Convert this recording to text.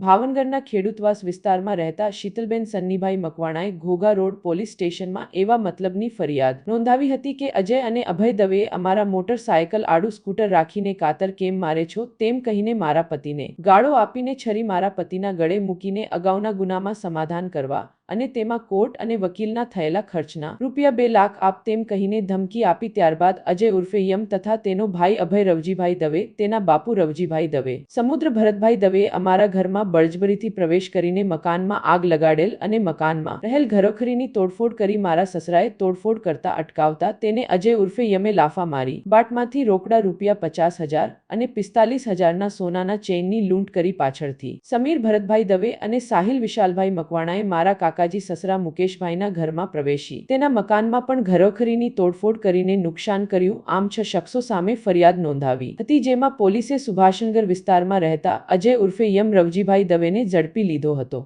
ભાવનગરના ખેડૂતવાસ વિસ્તારમાં રહેતા શીતલબેન સન્નીભાઈ મકવાણાએ ઘોઘા રોડ પોલીસ સ્ટેશનમાં એવા મતલબની ફરિયાદ નોંધાવી હતી કે અજય અને અભય દવેએ અમારા મોટરસાયકલ આડું સ્કૂટર રાખીને કાતર કેમ મારે છો તેમ કહીને મારા પતિને ગાળો આપીને છરી મારા પતિના ગળે મૂકીને અગાઉના ગુનામાં સમાધાન કરવા અને તેમાં કોર્ટ અને વકીલના થયેલા ખર્ચના રૂપિયા બે લાખ આપ તેમ કહીને ધમકી આપી ત્યારબાદ અજય ઉર્ફે યમ તથા તેનો ભાઈ અભય રવજીભાઈ દવે, તેના બાપુ રવજીભાઈ દવે. સમુદ્ર ભરતભાઈ દવે અમારા ઘરમાં બળજબરીથી પ્રવેશ કરીને મકાનમાં આગ લગાડેલ અને મકાનમાં રહેલ ઘરોખરીની તોડફોડ કરી મારા સસરાએ તોડફોડ કરતા અટકાવતા તેને અજય ઉર્ફે યમે લાફા મારી. બાટમાંથી રોકડા રૂપિયા પચાસ હજાર અને પિસ્તાલીસ હજારના સોનાના ચેઇનની લૂંટ કરી પાછળથી. સમીર ભરતભાઈ દવે અને સાહિલ વિશાલભાઈ મકવાણાએ મારા કાકાજી સસરા મુકેશભાઈના ઘરમાં પ્રવેશી. તેના મકાનમાં પણ ઘરોખરીની તોડફોડ કરીને નુકસાન કર્યું, આમ છ શખ્સો સામે ફરિયાદ નોંધાવી. હતી જેમાં પોલીસે સુભાષનગર વિસ્તારમાં રહેતા અજય ઉર્ફે યમ રવજીભાઈ દવેને ઝડપી લીધો હતો.